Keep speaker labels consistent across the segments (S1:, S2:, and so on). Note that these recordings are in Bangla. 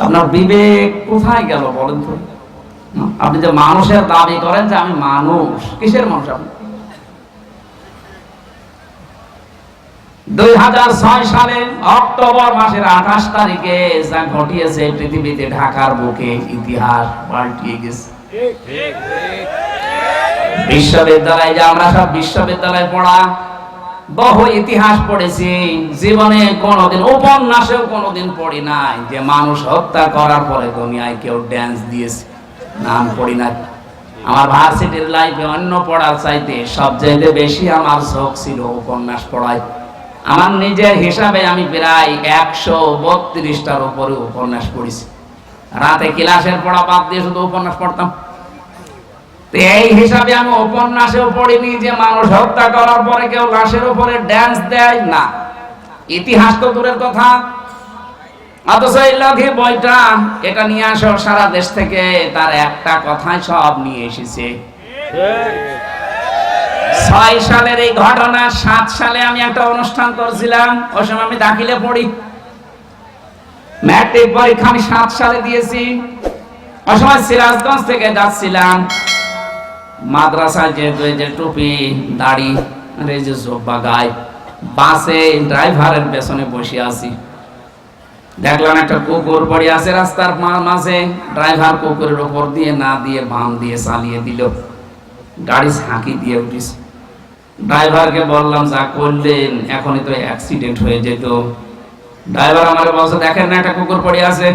S1: আপনার বিবেক কোথায় গেল বলেন তো? আপনি যে মানুষের দাবি করেন যে আমি মানুষ, কিসের মানুষ আপনি? দুই হাজার ছয় সালে অক্টোবর মাসের আঠাশ তারিখে যা ঘটিয়েছে পৃথিবীতে ঢাকার বুকে ইতিহাস পাল্টিয়ে গেছে। বিশ্ববিদ্যালয়ে যে আমরা সব বিশ্ববিদ্যালয়ে পড়া বহু ইতিহাস পড়েছি। জীবনে কোনোদিন, উপন্যাসেও কোনোদিন পড়ি নাই। যে মানুষ হত্যা করার পরে দুনিয়ায় কেউ ড্যান্স দিয়েছে, নাম পড়ি নাই। আমার ভার্সিটির লাইফে অন্য পড়ার চাইতে সবচাইতে বেশি আমার শখ ছিল উপন্যাস পড়ায়। আমার নিজের হিসাবে আমি প্রায় একশো বত্রিশটার উপরে উপন্যাস পড়েছি। রাতে ক্লাসের পড়া বাদ দিয়ে শুধু উপন্যাস পড়তাম। এই হিসাবে আমি উপন্যাসেও পড়িনি যে মানুষ হত্যা করার পরে কেউ লাশের উপরে ড্যান্স দেয় না। ইতিহাস তো দূরের কথা। বইটা, এটা নিয়ে আসো, সারা দেশ থেকে তার একটা কথাই সব নিয়ে এসেছে। ছয় সালের এই ঘটনা, সাত সালে আমি একটা অনুষ্ঠান করছিলাম ওই সময় আমি দাখিলে পড়ি। ম্যাট্রিক পরীক্ষা আমি সাত সালে দিয়েছি। ওই সময় সিরাজগঞ্জ থেকে যাচ্ছিলাম। মাদ্রাসায় যেহেতু এই যে টুপি, দাড়ি যে জোব্বা গায়ে, বাসে ড্রাইভারের পেছনে বসে আছি। দেখলাম একটা কুকুর পড়ে আছে রাস্তার মাঝে, ড্রাইভার কুকুরের উপর দিয়ে না দিয়ে বাম দিয়ে চালিয়ে দিল। গাড়ি ঝাঁকি দিয়ে উঠিস ড্রাইভারকে বললাম, যা করলেন, এখনই তো অ্যাক্সিডেন্ট হয়ে যেত। ড্রাইভার আমার বলছে, দেখেন না একটা কুকুর পড়ে আছে।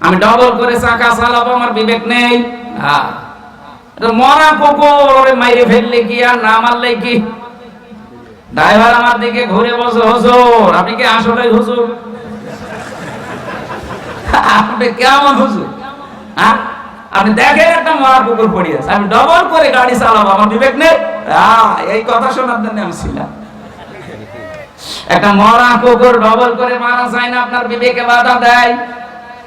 S1: আমি ডবল করে চাকা চালাবো, আমার বিবেক নেই। হ্যাঁ মরা মাইরে ফেললে কি আর, না মারলে কি? ড্রাইভার আমার দিকে ঘুরে বসে হুজুর, আপনি কি আসলে হুজুর? আপনি কেমন হুজুর? হ্যাঁ? আপনি দেখেন একটা মরা কুকুর পড়ে আছে। আমি ডবল করে গাড়ি চালাবো, আমার বিবেক নেই। এই কথা শোনার জন্য আমি ছিলাম। একটা মরা কুকুর ডবল করে মারা যায় না, আপনার বিবেকে বাধা দেয়।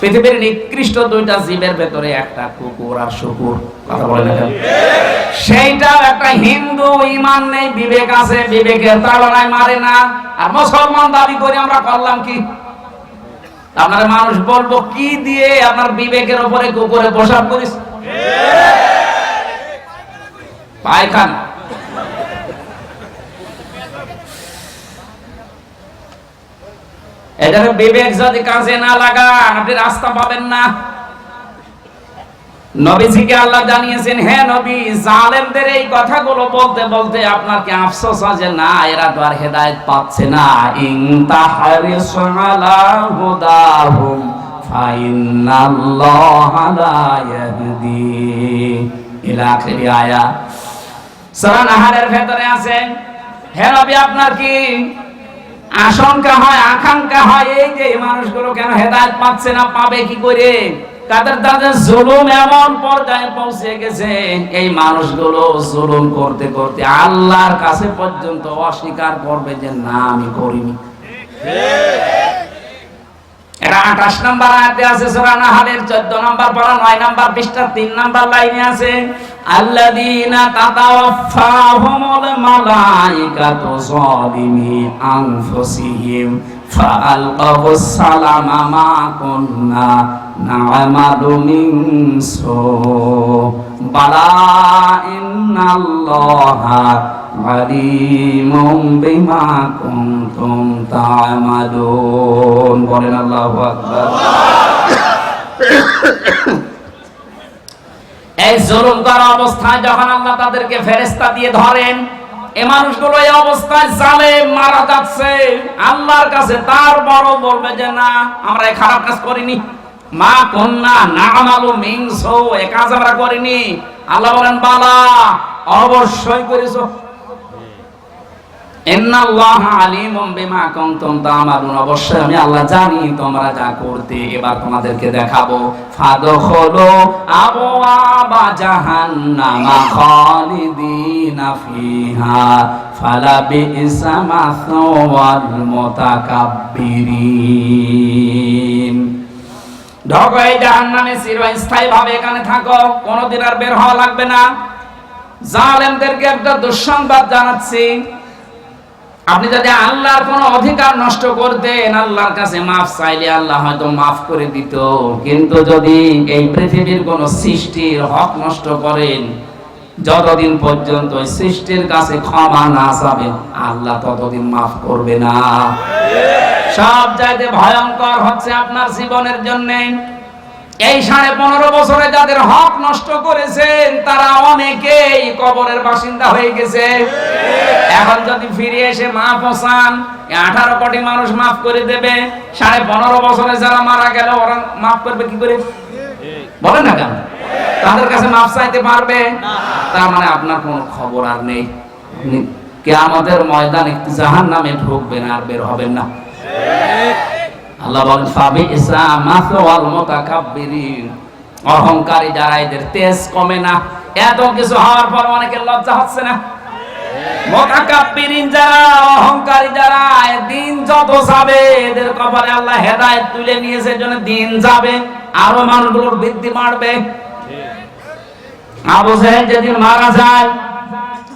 S1: পৃথিবীর নিকৃষ্ট দুইটা জীবের ভেতরে একটা কুকুর আর শুকুর। কথা বলে না সেইটাও একটা হিন্দু, ইমান নেই, বিবেক আছে, বিবেকের তাড়নায় মারে না। আর মুসলমান দাবি করে আমরা করলাম কি? আপনার মানুষ বলব, কি দিয়ে আপনার বিবেকের উপরে কুকুরে পোশাক করিস? পায়খানা। এটার বিবেক, যদি কাজে না লাগান, আপনি রাস্তা পাবেন না। নবীজিকে আল্লাহ জানিয়েছেন হ্যাঁ নবী, জালেমদের এই কথাগুলো বলতে বলতে আপনার আফসোস আছে না, এরা তো আর হেদায়েত পাচ্ছে না। ইন তাহরিস আলা হুদাহুম ফাইনাল্লাহা লা আয়াত সূরা নাহারের ভেতরে আছে হ্যাঁ নবী, আপনার কি আশঙ্কা হয়, আকাঙ্ক্ষা হয়, এই যে মানুষগুলো কেন হেদায়েত পাচ্ছে না, পাবে কি করে? তাদের তাদের জুলুম এমন পর্যায়ে পৌঁছে গেছে, এই মানুষগুলো জুলুম করতে করতে আল্লাহর কাছে পর্যন্ত অস্বীকার করবে যে, না, আমি করিনি। এটা আঠাশ নাম্বার আয়াতে আছে, সূরা নাহালের 14 নাম্বার পারা 9 নাম্বার পৃষ্ঠা 3 নাম্বার লাইনে আছে, আল্লাযীনা তাতাওয়াফাহুমুল মালাইকাতু যালিমি আনফুসিহিম ফাআলকাহুস সালামা মা কুন্না না'মালু মিন তা'মালুন। বলেন আল্লাহু আকবার। এই অবস্থায় যখন আল্লাহ তাদেরকে ফেরেশতা দিয়ে ধরেন, এ মানুষগুলো এই অবস্থায় জালে মারা যাচ্ছে। আল্লাহর কাছে তার বড় বলবে যে, না, আমরা এই খারাপ কাজ করিনি। মা কন্যা না আমালু মিংস এ কাজ আমরা করিনি। আল্লাহ বলেন, বালা, অবশ্যই করেছ ইন্নাল্লাহ আলিমুম বিমা কুনতুম তা'মালুন অবশ্যই আমি আল্লাহ জানি তোমরা যা করতে, এবার তোমাদেরকে দেখাবো। ফাদখুলু আবওয়াবা জাহান্নামা খালিদিনা ফিহা ফালা বি'সা মাসওয়াল মুতাকাব্বিরিন। ঢোকো এই জাহান্নামে চিরস্থায়ী ভাবে এখানে থাকো, কোনোদিন আর বের হওয়া লাগবে না। জালেমদেরকে একটা দুঃসংবাদ জানাচ্ছি। আপনি যদি আল্লাহর কোন অধিকার নষ্ট করতেন, আল্লাহর কাছে মাফ চাইলে আল্লাহ হয়তো মাফ করে দিত। কিন্তু যদি এই পৃথিবীর কোন সৃষ্টির হক নষ্ট করেন, যতদিন পর্যন্ত সৃষ্টির কাছে ক্ষমা না চাবেন, আল্লাহ ততদিন মাফ করবে না। সব চাইতে ভয়ঙ্কর হচ্ছে আপনার জীবনের জন্য। এই সাড়ে পনেরো বছরে যাদের হক নষ্ট করেছেন, তারা অনেকেই কবরের বাসিন্দা হয়ে গেছে। এখন যদি ফিরে এসে মাফ হোসান আঠারো কোটি মানুষ মাফ করে দেবে। সাড়ে পনেরো বছরে যারা মারা গেল, ওরা মাফ করবে কি করে? বলেন না কেন? তাদের কাছে মাফ চাইতে পারবে? তার মানে আপনার কোনো খবর আর নেই। কে আমাদের ময়দানে জাহান নামে ঢুকবেন আর বের হবেন না। আল্লাহ বলেন, ফাবি ইসা মাসওয়াল মুতাকাব্বিরিন। অহংকারী যারা এদের তেজ কমে না, এত কিছু হওয়ার পর অনেকের লজ্জা হচ্ছে না। মুতাকাব্বিরিন যারা, অহংকারী যারা দিন যত যাবে, এদের কপালে আল্লাহ হেদায়েত তুলে নিয়েছে জন্য দিন যাবে, আরও মানুষগুলোর বৃদ্ধি বাড়বে। আবু জাহেল যেদিন মারা যায়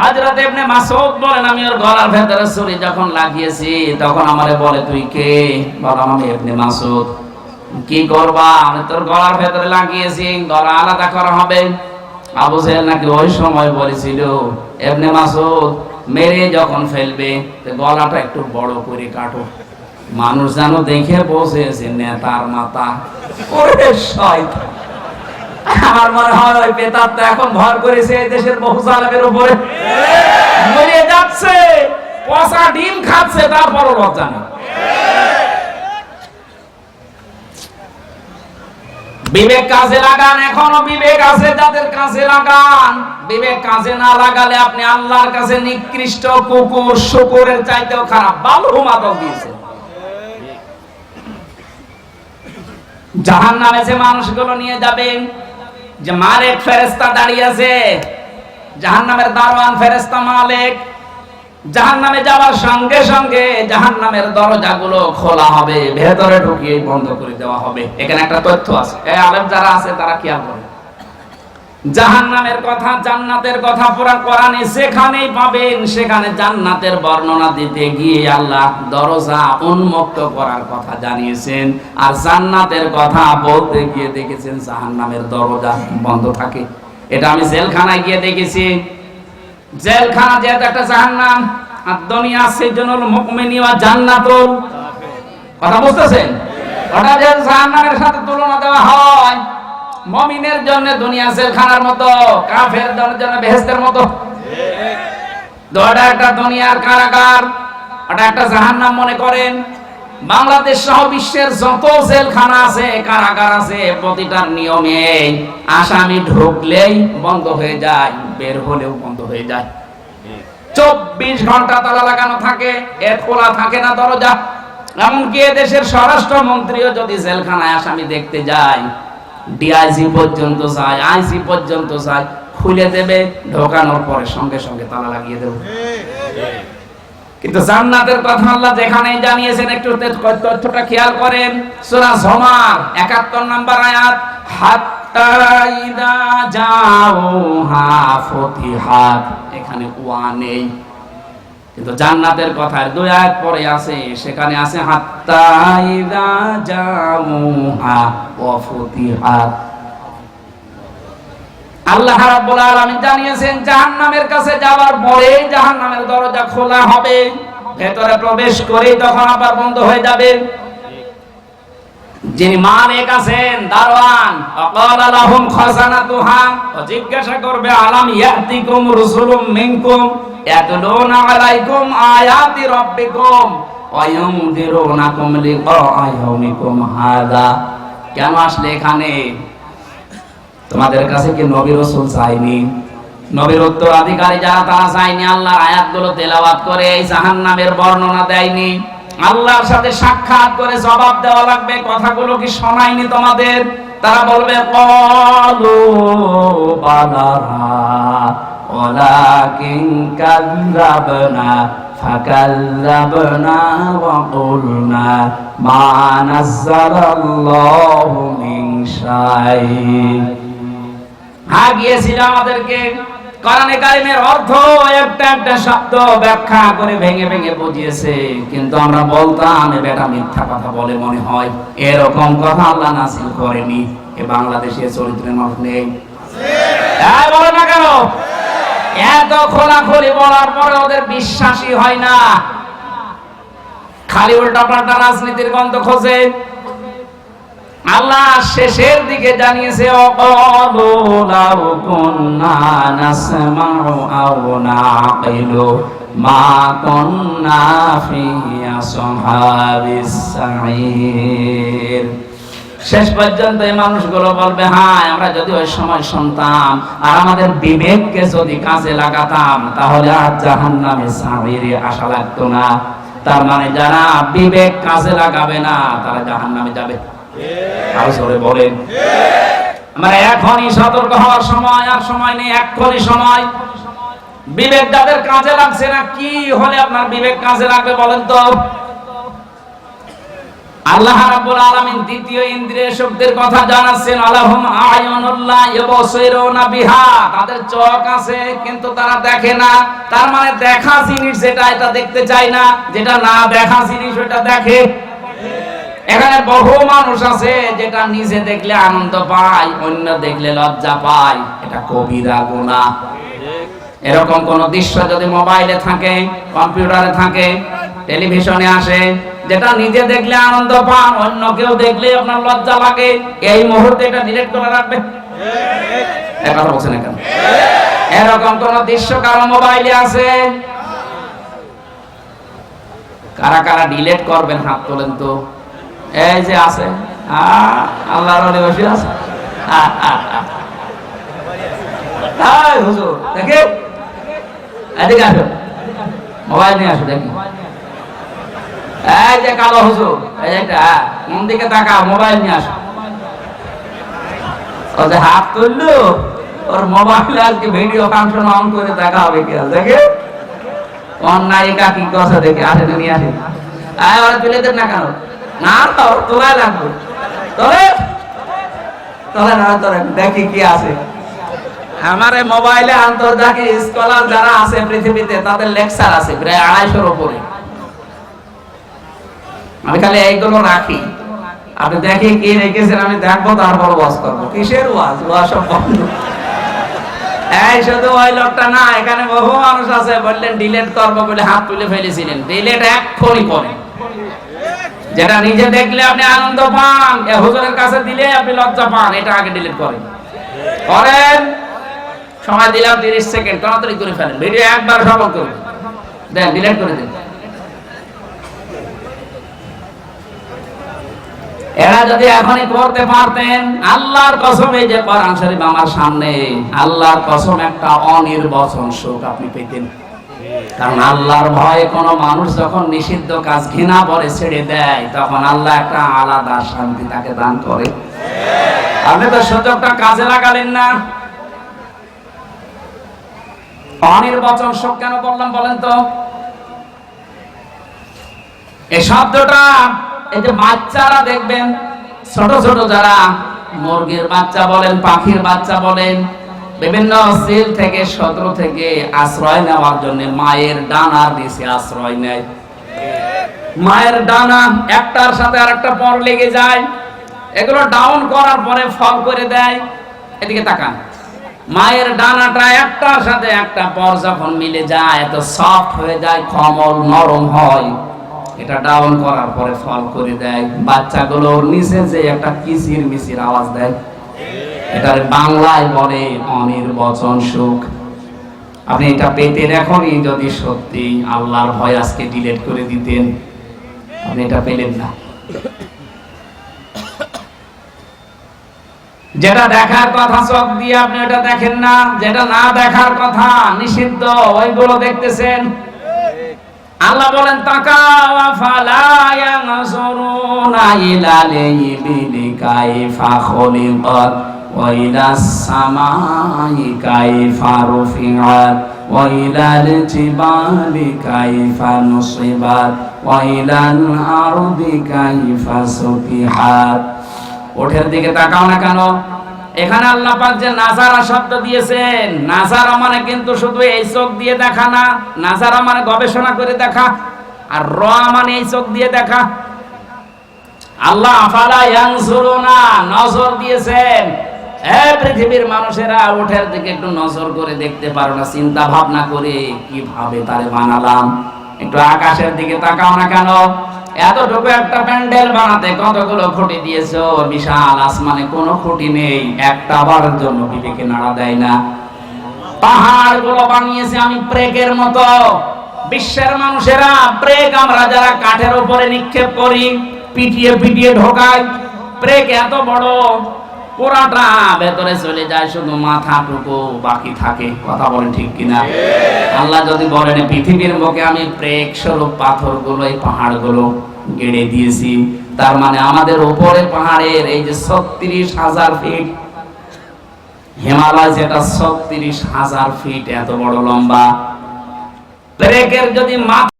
S1: হযরত ইবনে মাসউদ বলেন, আমি ওর গলার ভেতরে ছুরি যখন লাগিয়েছি, তখন আমারে বলে, তুই কে? বললাম আমি ইবনে মাসউদ। কি করবা? আমি তোর গলার ভেতরে লাগিয়েছি, গলা আলাদা করা হবে। আবু জাহেল নাকি ওই সময় বলেছিল, ইবনে মাসউদ, মেরে যখন ফেলবে গলাটা একটু বড় করে কাটো। মানুষ যেন দেখে বসেছে নেতার মাথা। ওরে শয়তান! আমার মনে হয় ওই পেতাত্তা এখন ভর করেছে এই দেশের বহু জালেমের উপরে। মরে যাচ্ছে ডিম খাচ্ছে, তারপরও লজ্জা বিবেক কাজে লাগান, এখনও বিবেক আছে যাদের কাজে লাগান। বিবেক কাজে না লাগালে আপনি আল্লাহর কাছে নিকৃষ্ট কুকুর, শুকুরের চাইতেও খারাপ। বালু মাদক দিয়েছে। জাহান নামে যে মানুষগুলো নিয়ে যাবেন যে মালিক ফেরেস্তা দাঁড়িয়ে আছে। জাহান নামের দারোয়ান ফেরেস্তা মালিক। জাহান নামে যাওয়ার সঙ্গে সঙ্গে জাহান নামের দরজাগুলো খোলা হবে, ভেতরে ঢুকিয়ে বন্ধ করে দেওয়া হবে। এখানে একটা তথ্য আছে। যারা আছে, তারা কি করে জাহান নামের কথা, জান্নাতের কথা পুরা কোরআনে সেখানেই পাবেন। সেখানে জান্নাতের বর্ণনা দিতে গিয়ে আল্লাহ দরজা উন্মুক্ত করার কথা জানিয়েছেন। আর জান্নাতের কথা বলতে গিয়ে দেখেছেন জাহান নামের দরজা বন্ধ থাকে। এটা আমি জেলখানায় গিয়ে দেখেছি। জেলখানা যেহেতু একটা জাহান্নাম, আর দুনিয়া সেই জন্য মুকমিনী ওয়া জান্নাতুল। কথা বুঝতেছেন? ওটা যে জাহান্নামের সাথে তুলনা দেওয়া হয় মমিনের জন্য দুনিয়া জেলখানার মতো, কাফের জন্য বেহেস্তের মতো। একটা দুনিয়ার কারাগার, ওটা একটা জাহান্নাম মনে করেন। বাংলাদেশ সহ বিশ্বের যত জেলখানা আছে, কারাগার আছে প্রতিটার নিয়মে আসামি ঢুকলেই বন্ধ হয়ে যায়, বের হলেও বন্ধ হয়ে যায়। চব্বিশ ঘণ্টা তালা লাগানো থাকে এর খোলা থাকে না দরজা। এমনকি দেশের স্বরাষ্ট্র মন্ত্রীও যদি জেলখানায় আসামি দেখতে যায় ডিআইজি পর্যন্ত যায় আইসি পর্যন্ত যায়, খুলে দেবে, ঢোকানোর পরে সঙ্গে সঙ্গে তালা লাগিয়ে দেবে। কিন্তু জান্নাতের কথা আল্লাহ যেখানেই জানিয়েছেন, একটু তথ্যটা খেয়াল করেন। সূরা জমার 71 নাম্বার আয়াত, হাত্তা ইদা জাওহা ফতিহাত। এখানে ওয়া নেই। কিন্তু জান্নাতের কথার দুই আয়াত পরে আছে, সেখানে আছে আল্লাহ রাব্বুল আলামিন জানিয়েছেন, জাহান্নামের কাছে যাওয়ার পরে জাহান্নামের দরজা খোলা হবে, ভেতরে প্রবেশ করে তখন আবার বন্ধ হয়ে যাবে। যিনি মালিক আছেন দারওয়ান অকালা লাহুম ও জিজ্ঞাসা করবে, আলাম ইয়াতিকুম রুসুলুম মিনকুম, ইয়াতলুনা আলাইকুম আয়াতি রাব্বিকুম ওয়া ইউনদিরুনাকুম লিকা ইয়াউমিকুম হাদা কেন আসলে এখানে? তোমাদের কাছে কি নবী রসুল চাইনি? নবীর উত্তরাধিকারী যারা, তারা চাইনি আল্লাহর আয়াতগুলো তেলাওয়াত করে, এই জাহান্নামের বর্ণনা দেয়নি। আল্লাহর সাথে সাক্ষাৎ করে জবাব দেওয়া লাগবে, কথাগুলো কি শোনায়নি তোমাদের? তারা বলবে, কলু হ্যাঁ গিয়েছিল আমাদেরকে কোরআনে কারিমের অর্থ একটা একটা শব্দ ব্যাখ্যা করে ভেঙে ভেঙে বুঝিয়েছে। কিন্তু আমরা বলতাম, এ বেটা মিথ্যা কথা বলে মনে হয়। এরকম কথা আল্লাহ নাসিল করেনি। এ বাংলাদেশে চরিত্রের মানুষ নেই। বলো না কেন? এত খোলাখুলি বলার পরে ওদের বিশ্বাসই হয় না। খালি উল্টা পাল্টা রাজনীতির গন্ধ খোঁজে। আল্লাহ শেষের দিকে জানিয়েছে মা সাঈর। শেষ পর্যন্ত এই মানুষগুলো বলবে হ্যাঁ আমরা যদি ওই সময় শুনতাম আর আমাদের বিবেককে যদি কাজে লাগাতাম, তাহলে আর জাহান্নামে সাঈরে আশা লাগতো না। তার মানে যারা বিবেক কাজে লাগাবে না, তারা জাহান্নামে যাবে। বলেন। মানে এখনই সতর্ক হওয়ার সময়, আর সময় নেই সময়। বিবেক যাদের কাজে লাগছে না, কি হলে আপনার বিবেক কাজে লাগবে বলেন তো? আল্লাহ রাব্বুল আলামিন দ্বিতীয় ইন্দ্রিয় কথা আলাহুম আয়ুনুল্লাহ বিহা। তাদের চোখ আছে, কিন্তু তারা দেখে না। তার মানে দেখা জিনিস যেটা, এটা দেখতে চায় না। যেটা না দেখা জিনিস, ওটা দেখে। এখানে বহু মানুষ আছে যেটা নিজে দেখলে আনন্দ পায়, অন্য দেখলে লজ্জা পায়। এটা কবিরা গুনাহ এরকম কোন দৃশ্য যদি মোবাইলে থাকে, কম্পিউটারে থাকে, টেলিভিশনে আসে, যেটা নিজে দেখলে আনন্দ পান অন্য কেউ দেখলে আপনার লজ্জা লাগে, এই মুহূর্তে এটা ডিলিট করে রাখবে। কথা বলছেন না কেন? এরকম কোন দৃশ্য কারও মোবাইলে আছে? কারা কারা ডিলিট করবেন, হাত তোলেন তো। এই যে আছে। আল্লাহর ওলি বসে আছে হাত তুললো, ওর মোবাইল ভিডিও ফাংশন অন করে দেখা হবে কি দেখে অন্যায়িকা কি কথা দেখে আসে না নিয়ে আসে আয়, ওরা তুলে দেন না কেন? না, তো তবে না দেখি কি আছে। আমার মোবাইলে আন্তর্জাতিক স্কলার যারা আছে পৃথিবীতে, তাদের লেকচার আছে প্রায় আড়াইশোর উপরে। আমি খালি এইগুলো রাখি। আপনি দেখি কি রেখেছেন, আমি দেখব, তারপর ওয়াজ করব। কিসের ওয়াজ? ওয়াজ সব এই, শুধু ওই লোকটা না, এখানে বহু মানুষ আছে, বললেন, ডিলেট করব বলে হাত তুলে ফেলেছিলেন। ডিলেট এক্ষুনি করে। যেটা নিজে দেখলে আপনি আনন্দ পান, এ হুজুরের কাছে দিলে আপনি লজ্জা পান, এটা আগে ডিলিট করেন। করেন, সময় দিলাম তিরিশ সেকেন্ড, তাড়াতাড়ি করে ফেলেন ভিডিও একবার সফল করুন। দেন ডিলিট করে দিন। এরা যদি এখনই করতে পারতেন, আল্লাহর কসম, এই যে কোরআন শরীফ আমার সামনে, আল্লাহর কসম একটা অনির্বচন সুখ আপনি পেতেন। কারণ আল্লাহর ভয়ে কোনো মানুষ যখন নিষিদ্ধ কাজ ঘৃণা করে, ছেড়ে দেয়, তখন আল্লাহ একটা আলাদা শান্তি তাকে দান করে। আপনি তো সুযোগটা কাজে লাগালেন না। অনির্বাচন শোক কেন বললাম বলেন তো? এই শব্দটা এই যে বাচ্চারা দেখবেন, ছোট ছোট যারা মুরগির বাচ্চা বলেন, পাখির বাচ্চা বলেন বিভিন্ন সিল থেকে, শত্রু থেকে আশ্রয় নেওয়ার জন্য মায়ের ডানা নিচে আশ্রয় নেয়। মায়ের ডানা একটার সাথে আর একটা পর লেগে যায়, এগুলো ডাউন করার পরে ফল করে দেয়। এদিকে তাকান। মায়ের ডানাটা একটার সাথে একটা পর যখন মিলে যায়, এত সফট হয়ে যায়, কমল নরম হয়। এটা ডাউন করার পরে ফল করে দেয়। বাচ্চাগুলো নিচে যে একটা কিচির মিচির আওয়াজ দেয়। এটার বাংলায় বলে অনির্বচন সুখ। আপনি এটা পেতে এখনই যদি সত্যি আল্লাহর ভয় আজকে ডিলেট করে দিতেন। আপনি এটা পেলেন না। যেটা দেখার কথা, চোখ দিয়ে আপনি ওটা দেখেন না। যেটা না দেখার কথা, নিষিদ্ধ, ওইগুলো দেখতেছেন। আল্লাহ বলেন, তাকাও, আফালা ইয়ানজুরুনা ইলাল ইবিলি কাইফা খুলিকাত, ওয়া ইলাস সামাই কাইফা রুফিআত, ওয়া ইলাল জিবালি কাইফা নুসিবাত, ওয়া ইলাল আরদি কাইফা সুতিহাত ওঠের দিকে তাকাও না কেন। এখানে আল্লাহ পাক যে নাজারা শব্দ দিয়েছেন নাজারা মানে কিন্তু শুধু এই চোখ দিয়ে দেখা না নাজারা মানে গবেষণা করে দেখা, আর র মানে এই চোখ দিয়ে দেখা। আল্লাহ আফালা ইয়ানজুরুনা, নজর দিয়েছেন। এ পৃথিবীর মানুষেরা ওঠের দিকে একটু নজর করে দেখতে পারো না, চিন্তা ভাবনা করে কীভাবে তারে বানালাম। একটু আকাশের দিকে তাকাও না কেন? এতটুকু একটা প্যান্ডেল বানাতে কতগুলো খুঁটি দিয়েছ? বিশাল আসমানে কোনো খুঁটি নেই। একটা বারের জন্য বিবেকে নাড়া দেয় না। পাহাড়গুলো বানিয়েছে আমি প্রেকের মতো। বিশ্বের মানুষেরা প্রেক আমরা যারা কাঠের উপরে নিক্ষেপ করি, পিটিয়ে পিটিয়ে ঢোকাই। প্রেক এত বড় পুরাটা ভেতরে চলে যায় শুধু মাথাটুকু বাকি থাকে। কথা বলেন ঠিক কিনা? আল্লাহ যদি বলেন পৃথিবীর বুকে আমি প্রেক স্বরূপ পাথরগুলো এই পাহাড়গুলো গেড়ে দিয়েছি। তার মানে আমাদের উপরে পাহাড়ের এই যে ছত্রিশ হাজার ফিট হিমালয় যেটা ছত্রিশ হাজার ফিট এত বড় লম্বা। প্রেকের যদি মাথা